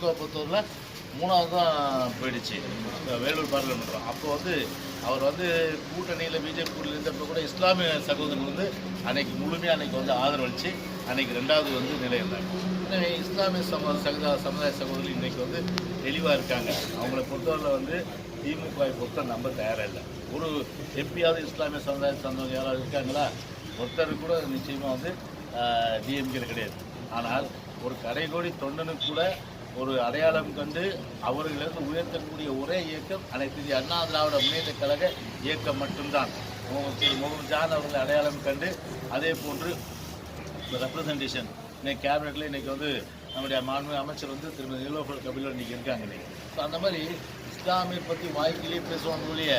திமுக பொறுத்தவரையில் மூணாவது தான் போயிடுச்சு. வேலூர் பார்லிமெண்ட் அப்போ வந்து அவர் வந்து கூட்டணியில் பிஜேபி கூட்டணியில் இருந்தப்போ கூட இஸ்லாமிய சகோதரர்கள் வந்து அன்னைக்கு முழுமையாக அன்னைக்கு வந்து ஆதரவளித்து அன்னைக்கு ரெண்டாவது வந்து நிலையிருந்தாங்க எனவே இஸ்லாமிய சம சகதா சமுதாய சகோதரர்கள் இன்னைக்கு வந்து தெளிவாக இருக்காங்க. அவங்கள பொறுத்தவரையில் வந்து திமுகவை பொறுத்த நம்ம தயாராக இல்லை ஒரு எப்பயாவது இஸ்லாமிய சமுதாய சார்ந்தவங்க யாராவது இருக்காங்களா? ஒருத்தர் கூட நிச்சயமாக வந்து டிஎம்கே கிடையாது. ஆனால் ஒரு கடைகோடி தொண்டனுக்கு கூட ஒரு அடையாளம் கண்டு அவர்களிருந்து உயர்த்தக்கூடிய ஒரே இயக்கம் அனைத்து அண்ணா திராவிட முன்னேற்ற கழக இயக்கம் மட்டும்தான். முகமது ஜான் அவர்களை அடையாளம் கண்டு அதே போன்று ரெப்ரசன்டேஷன் இன்னைக்கு கேபினெட்டில் இன்னைக்கு வந்து நம்முடைய மாண்பு அமைச்சர் வந்து திருமதி நிலோஃபர் கபிலர் இன்னைக்கு இருக்காங்க இன்னைக்கு. ஸோ அந்த மாதிரி இஸ்லாமிய பற்றி வாய்க்கிலேயே பேசுவாங்க ஒழிய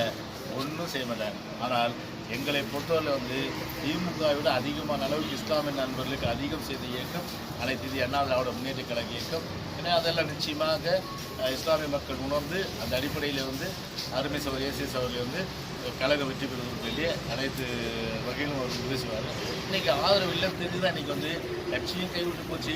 ஒன்றும் செய்ய மாட்டாங்க. ஆனால் எங்களை பொறுத்தவரை வந்து திமுகவை விட அதிகமான அளவுக்கு இஸ்லாமிய நண்பர்களுக்கு அதிகம் செய்த இயக்கம் அனைத்து இது அண்ணா திராவிட முன்னேற்ற கழக இயக்கம். ஏன்னா அதெல்லாம் நிச்சயமாக இஸ்லாமிய மக்கள் உணர்ந்து அந்த அடிப்படையில் வந்து அருமை சவர் ஏசிஎஸ் அவர்கள் வந்து கழக வெற்றி பெறுவதற்கு வேண்டிய அனைத்து வகையிலும் அவர் உதவி செய்வார். இன்றைக்கி ஆதரவு இல்லைன்னு தெரிஞ்சு தான் இன்னைக்கு வந்து கட்சியும் கைவிட்டு போச்சு.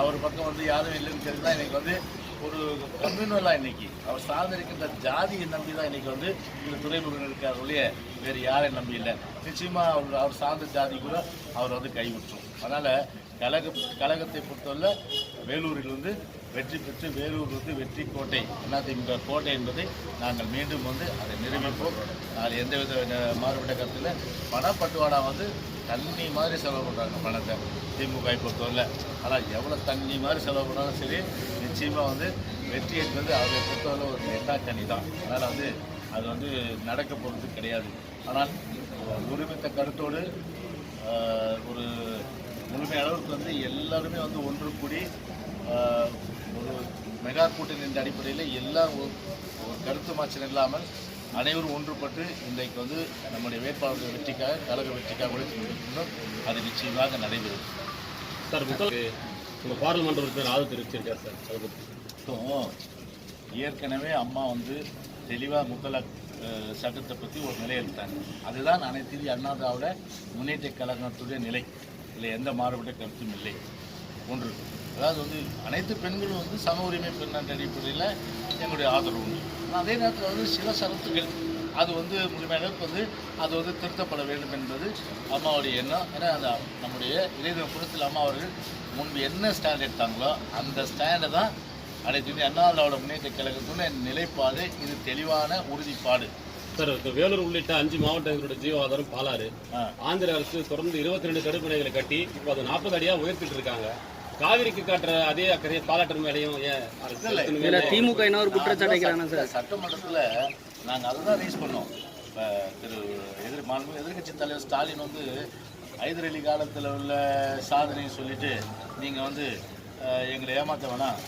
அவர் பக்கம் வந்து யாரும் இல்லைன்னு தெரிஞ்சு தான் இன்றைக்கி வந்து ஒரு கம்யூனலாக இன்னைக்கு. அவர் சார்ந்திருக்கின்ற ஜாதியை நம்பி தான் இன்னைக்கு வந்து இந்த துறைமுகம் இருக்கார் ஒழிய வேறு யாரை நம்பி இல்லை. நிச்சயமாக அவர் அவர் சார்ந்த ஜாதி கூட அவர் வந்து கைவிட்டுரும். அதனால் கழக கழகத்தை பொறுத்தவரை வேலூரில் வந்து வெற்றி பெற்று வேலூர் வந்து வெற்றி கோட்டை அதிமுக கோட்டை என்பதை நாங்கள் மீண்டும் வந்து அதை நிரூபிப்போம். அதில் எந்தவித மாறுபட்ட கருத்தில் பணப்பட்டுவாடா வந்து தண்ணி மாதிரி செலவு பண்ணுறாங்க பணத்தை. திமுக பொறுத்தவரையில். ஆனால் எவ்வளோ தண்ணி மாதிரி செலவு பண்ணாலும் சரி நிச்சயமாக வந்து வெற்றி என்பது அவரை பொறுத்தவரை ஒரு எட்டா தனி தான். அதனால் வந்து அது வந்து நடக்க போகிறது கிடையாது. ஆனால் ஒருமித்த கருத்தோடு ஒரு முழுமை அளவுக்கு வந்து எல்லாருமே வந்து ஒன்று கூடி ஒரு மெகா கூட்டணி என்ற அடிப்படையில் எல்லாரும் ஒரு கருத்து மாற்றம் இல்லாமல் அனைவரும் ஒன்றுபட்டு இன்றைக்கு வந்து நம்முடைய வேட்பாளர்கள் வெற்றிக்காக கழக வெற்றிக்காக உழைத்து கொண்டிருக்கின்றோம். அது நிச்சயமாக நடைபெறும். சார் உங்கள் பாராளுமன்ற உறுப்பினர் ஆதரவு தெரிவிச்சிருக்கார் சார் அதை பற்றி ஏற்கனவே அம்மா வந்து தெளிவாக முத்தலாக் சட்டத்தை பற்றி ஒரு நிலை எடுத்தாங்க. அதுதான் அனைத்து இந்திய அண்ணா திராவிட முன்னேற்ற கழகத்துடைய நிலை. இதில் எந்த மாறுபட்ட கருத்தும் இல்லை. ஒன்று. அதாவது வந்து அனைத்து பெண்களும் வந்து சம உரிமை பெண் என்ற அடிப்படையில் எங்களுடைய ஆதரவு உண்டு. ஆனால் அதே நேரத்தில் வந்து சில சரத்துகள் அது வந்து முழுமையாக வந்து அது வந்து திருத்தப்பட வேண்டும் என்பது அம்மாவுடைய எண்ணம். ஏன்னா அந்த நம்முடைய இளைஞர் புறத்தில் அம்மா அவர்கள் முன்பு என்ன ஸ்டாண்ட் எடுத்தாங்களோ அந்த ஸ்டாண்டை தான் அனைத்து அண்ணா திராவிட முன்னேற்ற கழகத்துடைய நிலைப்பாடு. இது தெளிவான உறுதிப்பாடு. சார் இந்த வேலூர் உள்ளிட்ட அஞ்சு மாவட்டங்களோட ஜீவாதாரம் பாலாறு. ஆந்திர அரசு தொடர்ந்து இருபத்தி ரெண்டு தடுப்பணைகளை கட்டி இப்போ அது நாற்பது அடியாக உயர்த்திட்டு இருக்காங்க. காவிரிக்கு காட்டுற அதே அக்கறையை பாலாற்றர் மேலேயும் ஏன் திமுக என்ன ஒரு குற்றச்சாட்டு சார்? சட்டமன்றத்தில் நாங்கள் அதை தான் ரைஸ் பண்ணோம். இப்போ திரு எதிர் மாண்பு எதிர்க்கட்சி தலைவர் ஸ்டாலின் வந்து ஹைதர் அலி காலத்தில் உள்ள சாதனையை சொல்லிட்டு நீங்கள் வந்து எங்களை ஏமாற்ற வேணாம்.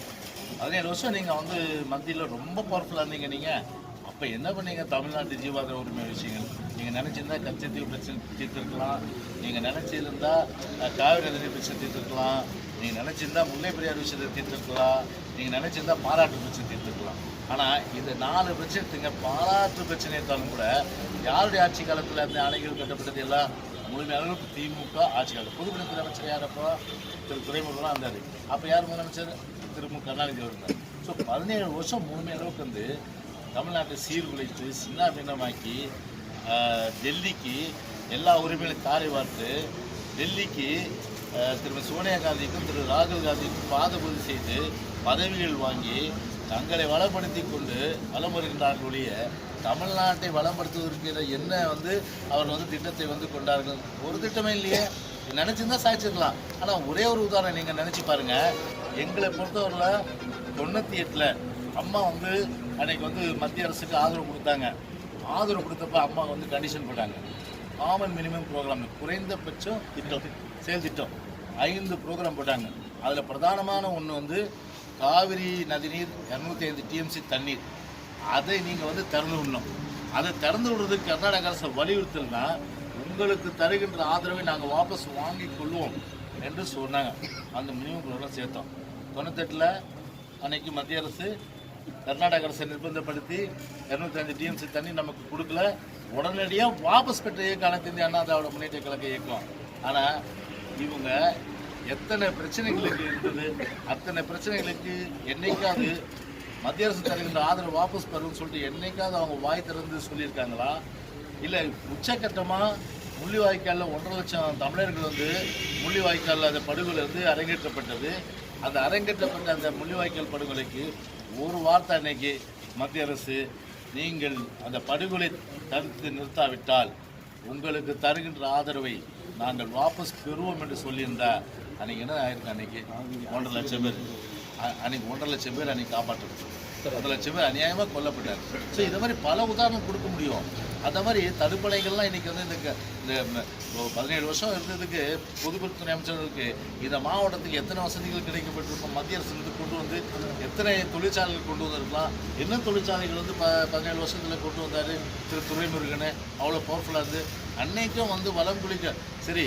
பதினேழு வருஷம் நீங்கள் வந்து மத்தியில் ரொம்ப பவர்ஃபுல்லாக இருந்தீங்க நீங்கள் அப்போ என்ன பண்ணீங்க தமிழ்நாட்டு ஜீவாதார உரிமை விஷயங்கள்? நீங்கள் நினச்சிருந்தா கச்சத்தீவு பிரச்சனை தீர்த்திருக்கலாம். நீங்கள் நினச்சிருந்தா காவிரி நதி பிரச்சனை தீர்த்திருக்கலாம். நீங்கள் நினச்சிருந்தா முல்லை பெரியார் விஷயத்தை தீர்த்துக்கலாம் நீங்கள் நினச்சிருந்தா பாராட்டு பிரச்சனை தீர்த்துக்கலாம் ஆனால் இந்த நாலு பிரச்சனை எடுத்துங்க பாராட்டு பிரச்சனை இருந்தாலும் கூட யாருடைய ஆட்சி காலத்தில் அந்த அணைகள் கட்டப்பட்டது எல்லாம்? முழுமையாக திமுக ஆட்சி காலம். பொதுப்பணித்துறை அமைச்சர் யார் அப்போ? திரு துறைமுகம்லாம் இருந்தார். அப்போ யார் முதலமைச்சர் திரு மு கருணாநிதி இருந்தார் ஸோ பதினேழு வருஷம் முழுமையளவுக்கு வந்து தமிழ்நாட்டை சீர்குலைத்து சின்ன பின்னமாக்கி டெல்லிக்கு எல்லா உரிமைகளையும் தாரை வார்த்து டெல்லிக்கு திருமதி சோனியா காந்திக்கும் திரு ராகுல் காந்திக்கும் பாதபூதி செய்து பதவிகள் வாங்கி தங்களை வளப்படுத்தி கொண்டு வலம் வருகின்றார்கள் ஒழிய தமிழ்நாட்டை வளப்படுத்துவதற்கு என்ன வந்து அவர் வந்து திட்டத்தை வந்து கொண்டார்கள்? ஒரு திட்டமே இல்லையே. நினச்சிருந்தா சாய்ச்சிருக்கலாம் ஆனால் ஒரே ஒரு உதாரணம் நீங்கள் நினச்சி பாருங்கள் எங்களை பொறுத்தவரையில் தொண்ணூற்றி எட்டில் அம்மா வந்து அன்னைக்கு வந்து மத்திய அரசுக்கு ஆதரவு கொடுத்தாங்க. ஆதரவு கொடுத்தப்ப அம்மா வந்து கண்டிஷன் போட்டாங்க. காமன் மினிமம் ப்ரோக்ராம் குறைந்தபட்சம் திட்டம் செயல் திட்டம் ஐந்து ப்ரோக்ராம் போட்டாங்க. அதில் பிரதானமான ஒன்று வந்து காவிரி நதிநீர் இரநூத்தி ஐந்து டிஎம்சி தண்ணீர். அதை நீங்கள் வந்து திறந்து விடணும். அதை திறந்து விடுறதுக்கு கர்நாடக அரசு வலியுறுத்தல்னா உங்களுக்கு தருகின்ற ஆதரவை நாங்கள் வாபஸ் வாங்கி கொள்வோம் என்று சொன்னாங்க. அந்த மினிமம் ப்ரோக்ராம் சேர்த்தோம். தொண்ணூத்தெட்டில் அன்னைக்கு மத்திய அரசு கர்நாடக அரசை நிர்பந்தப்படுத்தி இரநூத்தஞ்சு டிஎம்சி தண்ணி நமக்கு கொடுக்கல. உடனடியாக வாபஸ் பெற்ற இயக்கம் அனைத்து இந்திய அண்ணா திராவிட முன்னேற்ற கழக இயக்கம் ஆனால் இவங்க எத்தனை பிரச்சனைகளுக்கு இருந்தது அத்தனை பிரச்சனைகளுக்கு என்னைக்காவது மத்திய அரசு தருகின்ற ஆதரவு வாபஸ் பெறுன்னு சொல்லிட்டு என்னைக்காவது அவங்க வாய் திறந்து சொல்லியிருக்காங்களா? இல்லை உச்சக்கட்டமாக முள்ளிவாய்க்காலில் ஒன்றரை லட்சம் தமிழர்கள் வந்து முள்ளிவாய்க்காலில் அந்த படுகொலை இருந்து அரங்கேற்றப்பட்டது. அந்த அரங்கேற்றப்பட்ட அந்த முள்ளிவாய்க்கால் படுகொலைக்கு ஒரு வார்த்தை அன்னைக்கு மத்திய அரசு நீங்கள் அந்த படுகொலை தடுத்து நிறுத்தாவிட்டால் உங்களுக்கு தருகின்ற ஆதரவை நாங்கள் வாபஸ் பெறுவோம் என்று சொல்லியிருந்தா அன்னைக்கு என்ன ஆயிருக்கு அன்னைக்கு? ஒன்றரை லட்சம் பேர். அ- அன்னைக்கு ஒன்றரை லட்சம் பேர் அன்னைக்கு காப்பாற்றப்பட்டது பத்து லட்சம் பேர் அநியாயமாக கொல்லப்பட்டார். ஸோ இதை மாதிரி பல உதாரணம் கொடுக்க முடியும். அந்த மாதிரி தடுப்பணைகள்லாம் இன்னைக்கு வந்து இந்த இந்த இப்போ பதினேழு வருஷம் இருந்ததுக்கு பொதுப்பணித்துறை அமைச்சர்களுக்கு இந்த மாவட்டத்துக்கு எத்தனை வசதிகள் கிடைக்கப்பட்டிருக்கும் மத்திய அரசு கொண்டு வந்து எத்தனை தொழிற்சாலைகள் கொண்டு வந்திருக்கலாம் என்ன தொழிற்சாலைகள் வந்து ப பதினேழு வருஷத்தில் கொண்டு வந்தார் திரு. துறைமுருகன் அவ்வளோ பவர்ஃபுல்லாக இருந்து அன்னைக்கும் வந்து வளம் குளிக்க சரி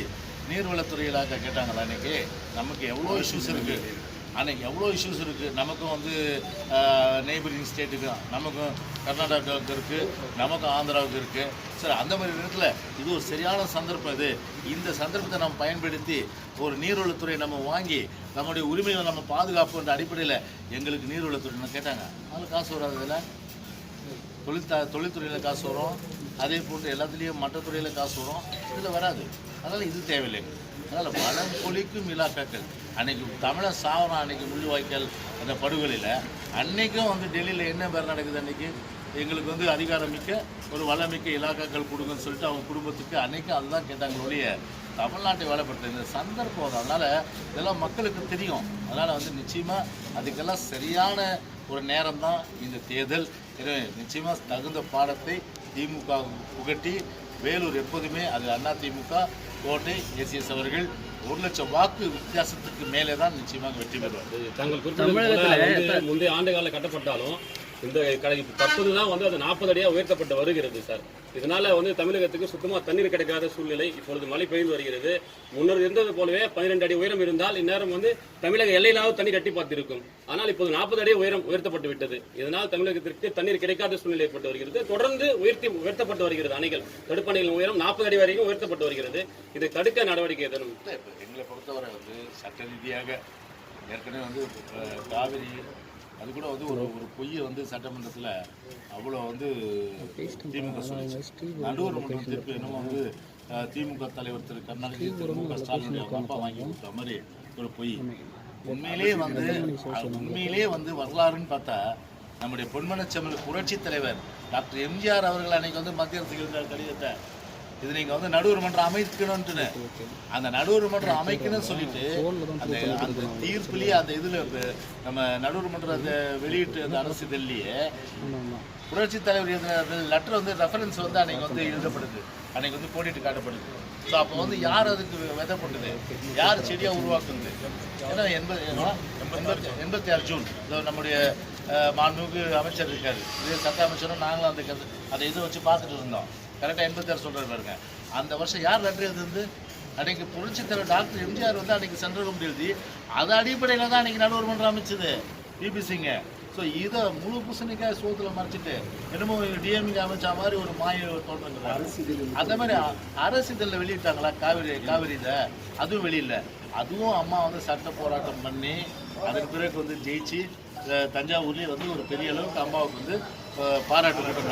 நீர்வளத்துறையிலாக கேட்டாங்களா அன்னைக்கு நமக்கு எவ்வளோ இஷ்யூஸ் இருக்குது ஆனால் எவ்வளோ இஷ்யூஸ் இருக்குது நமக்கும் வந்து நெய்பரிங் ஸ்டேட்டுக்கு நமக்கும் கர்நாடகாவுக்கு இருக்குது நமக்கும் ஆந்திராவுக்கு இருக்குது சரி அந்த மாதிரி நேரத்தில் இது ஒரு சரியான சந்தர்ப்பம் இது. இந்த சந்தர்ப்பத்தை நம்ம பயன்படுத்தி ஒரு நீர்வளத்துறை நம்ம வாங்கி நம்முடைய உரிமைகளை நம்ம பாதுகாப்புன்ற அடிப்படையில் எங்களுக்கு நீர்வளத்துறைன்னு கேட்டாங்க. அதில் காசு வராதுல தொழில் தொழில்துறையில் காசு வரும். அதே போன்று எல்லாத்துலேயும் மற்ற துறையில் காசு வரும். இதில் வராது. அதனால் இது தேவையில்லை. அதனால் வளம் பொழிக்கும் இலாக்காக்கள். அன்னைக்கு தமிழன் சாவரம் அன்னைக்கு முள்ளிவாய்க்கால் அந்த படுகொலையில் அன்னைக்கும் வந்து டெல்லியில் என்ன பேர் நடக்குது அன்னைக்கு? எங்களுக்கு வந்து அதிகாரம் மிக்க ஒரு வளமிக்க இலாக்காக்கள் கொடுங்கன்னு சொல்லிட்டு அவங்க குடும்பத்துக்கு அன்னைக்கும் அதுதான் கேட்டாங்களுடைய தமிழ்நாட்டை வேலைப்படுத்த இந்த சந்தர்ப்பம் அதனால் அதனால இதெல்லாம் மக்களுக்கு தெரியும். அதனால் வந்து நிச்சயமாக அதுக்கெல்லாம் சரியான ஒரு நேரம் தான் இந்த தேர்தல். நிச்சயமாக தகுந்த பாடத்தை திமுக புகட்டி வேலூர் எப்போதுமே அது அண்ணா திமுக கோட்டை எஸ் அவர்கள் ஒரு லட்சம் வாக்கு வித்தியாசத்துக்கு மேலே தான் நிச்சயமாக வெற்றி பெறுவார் வந்து முந்தைய ஆண்டு கால கட்டப்பட்டாலும் இந்த கடை தற்போது தான் வந்து அது நாற்பது அடியாக உயர்த்தப்பட்டு வருகிறது சார். இதனால வந்து தமிழகத்துக்கு சுத்தமாக தண்ணீர் கிடைக்காத சூழ்நிலை இப்பொழுது மழை பெய்து வருகிறது. முன்னர் இருந்தது போலவே பன்னிரெண்டு அடி உயரம் இருந்தால் இந்நேரம் வந்து தமிழக எல்லையிலாவது தண்ணீர் கட்டி பார்த்திருக்கும். ஆனால் இப்போது நாற்பது அடி உயரம் உயர்த்தப்பட்டு விட்டது. இதனால் தமிழகத்திற்கு தண்ணீர் கிடைக்காத சூழ்நிலை ஏற்பட்டு வருகிறது. தொடர்ந்து உயர்த்தி உயர்த்தப்பட்டு வருகிறது அணைகள். தடுப்பணைகளின் உயரம் நாற்பது அடி வரைக்கும் உயர்த்தப்பட்டு வருகிறது. இதை தடுக்க நடவடிக்கை எதனும்? எங்களை பொறுத்தவரை வந்து சட்ட ரீதியாக ஏற்கனவே வந்து காவிரி அது கூட வந்து ஒரு ஒரு பொய்யை வந்து சட்டமன்றத்தில் அவ்வளோ வந்து திமுக சொல்லிச்சு. நடுவர் மன்ற தீர்ப்பு என்னமோ வந்து திமுக தலைவர் திரு கருணாநிதி திரு மு க ஸ்டாலினுடைய அப்பா வாங்கி கொடுத்த மாதிரி ஒரு பொய். உண்மையிலேயே வந்து உண்மையிலே உண்மையிலேயே வந்து வரலாறுன்னு பார்த்தா நம்முடைய பொன்மனச்சமிழ் புரட்சி தலைவர் டாக்டர் எம்ஜிஆர் அவர்கள் அன்னைக்கு வந்து மத்திய அரசுக்கு இருந்த கடிதத்தை. இது நீங்க வந்து நடுவர் மன்றம் அமைக்கணும்னு அந்த நடுவர் மன்றம் அமைக்கணும்னு சொல்லிட்டு அந்த அந்த தீர்ப்புலயே அந்த இதுல நம்ம நடுவர் மன்றம் அந்த வெளியிட்டு அந்த அரசு இதழ்லயே புரட்சி தலைவர் லெட்டர் வந்து ரெஃபரன்ஸ் வந்து அன்னைக்கு வந்து எழுதப்படுது. அன்னைக்கு வந்து போட்டிட்டு காட்டப்படுது. ஸோ அப்போ வந்து யார் அதுக்கு விதை பண்ணுது யார் செடியாக உருவாக்குது ஏன்னா எண்பது எண்பத்தி ஆறு ஜூன். இதோ நம்முடைய மாண்புமிகு அமைச்சர் இருக்காரு. இதே சட்ட அமைச்சரும் நாங்களும் அந்த கருத்து அதை இதை வச்சு பார்த்துட்டு இருந்தோம். கரெக்டாக எண்பத்தாறு சொல்கிறாரு பாருங்க. அந்த வருஷம் யார் லெட்டர் எழுதுந்து அன்னைக்கு புரட்சி தலைவர் டாக்டர் எம்ஜிஆர் வந்து அன்னைக்கு சென்ட்ரல் எழுதி அது அடிப்படையில் தான் அன்னைக்கு நடுவர் மன்றம் அமைச்சது. பிபிசிங்க ஸோ இதை முழு பூசணிக்காய் சோத்துல மறைச்சிட்டு என்னமோ டிஎம்கே அமைச்ச மாதிரி ஒரு மாய தோன்றுங்கிறாங்க அந்த மாதிரி அரசு இதழில் வெளியிட்டாங்களா? காவிரி காவிரி இதை அதுவும் வெளியில அதுவும் அம்மா வந்து சட்ட போராட்டம் பண்ணி அதற்கு பிறகு வந்து ஜெயிச்சு தஞ்சாவூர்லேயே வந்து ஒரு பெரிய அளவுக்கு அம்மாவுக்கு வந்து பாராட்டு கூட்டம்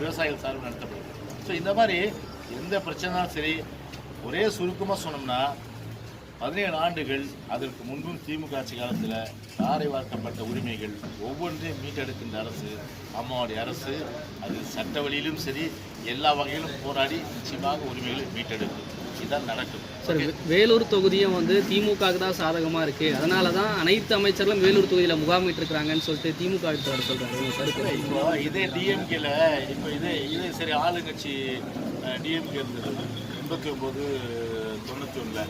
விவசாயிகள் சார்பில் நடத்தப்படுது. ஸோ இந்த மாதிரி எந்த பிரச்சனைனாலும் சரி ஒரே சுருக்கமாக சொன்னோம்னா பதினேழு ஆண்டுகள் அதற்கு முன்பும் திமுக ஆட்சி காலத்தில் தாரை வார்க்கப்பட்ட உரிமைகள் ஒவ்வொன்றையும் மீட்டெடுக்கின்ற அரசு அம்மாவுடைய அரசு அது சட்ட வழியிலும் சரி எல்லா வகையிலும் போராடி நிச்சயமாக உரிமைகளை மீட்டெடுக்கும். இதுதான் நடக்கும். சார் வேலூர் தொகுதியும் வந்து திமுகவுக்கு தான் சாதகமாக இருக்குது அதனால தான் அனைத்து அமைச்சர்களும் வேலூர் தொகுதியில் முகாமிட்டு இருக்கிறாங்கன்னு சொல்லிட்டு திமுக உங்க கருத்து இப்போ இதே டிஎம்கேல இப்போ இதே இதே சரி ஆளுங்கட்சி டிஎம்கே இருந்தது எண்பத்தி ஒம்பது தொண்ணூற்றி ஒன்றில்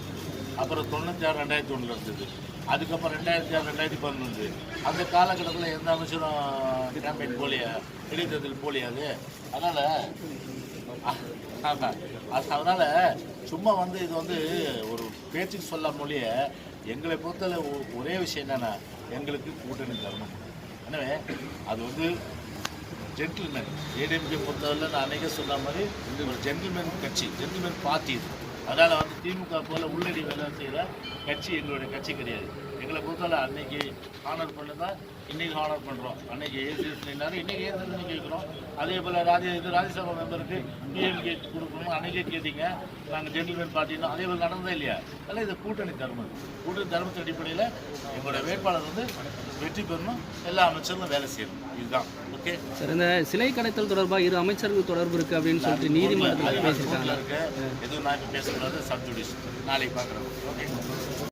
அப்புறம் தொண்ணூற்றி ஆறு ரெண்டாயிரத்தி ஒன்றில் இருந்தது. அதுக்கப்புறம் ரெண்டாயிரத்தி ஆறு ரெண்டாயிரத்தி பதினொன்று. அந்த காலகட்டத்தில் எந்த அமைச்சரும் கேம்பெயின் போலியா? இடைத்தேர்தல் போலியா அது? அதனால் அதனால் சும்மா வந்து இது வந்து ஒரு பேச்சுக்கு சொல்ல மொழிய எங்களை பொறுத்தவரை ஒரே விஷயம் என்னன்னா எங்களுக்கு கூட்டணி தரணும். எனவே அது வந்து ஜென்டில்மேன் ஏடிஎம்கே பொறுத்தவரை நான் அன்றைக்கே சொன்ன மாதிரி இது ஒரு ஜென்டில்மேன் கட்சி ஜென்டில்மேன் பார்ட்டி இது. அதனால் வந்து திமுக போல உள்ளடி வேலை செய்கிற கட்சி எங்களுடைய கட்சி கிடையாது. எங்களை பொறுத்தவரை அன்னைக்கு ஆனர் பண்ணதான் இன்னைக்கு ஆனர் பண்ணுறோம் அன்னைக்கு ஏசிஎஸ் நின்னாரு. இன்னைக்கு ஏசிஎஸ் நீங்க கேட்குறோம். அதே போல் ராஜ்ய இது ராஜ்யசபா மெம்பருக்கு பிஎம்கே கொடுக்கணும். அன்னைக்கே கேட்டீங்க. நாங்கள் ஜென்டில்மேன் பார்ட்டினோம் அதே போல் நடந்ததே இல்லையா? அதனால் இது கூட்டணி தர்மம். கூட்டணி தர்மத்தின் அடிப்படையில் எங்களுடைய வேட்பாளர் வந்து வெற்றி பெறணும். எல்லா அமைச்சர்களும் வேலை செய்யணும். இதுதான். ஓகே சார் இந்த சிலை கடத்தல் தொடர்பாக இரு அமைச்சர்கள் தொடர்பு இருக்கு அப்படின்னு சொல்லிட்டு நீதிமன்றத்தில் இருக்கு. எதுவும் நான் இப்போ பேசக்கூடாது. சப்ஜுடிஸ் நாளைக்கு பார்க்குறோம். ஓகே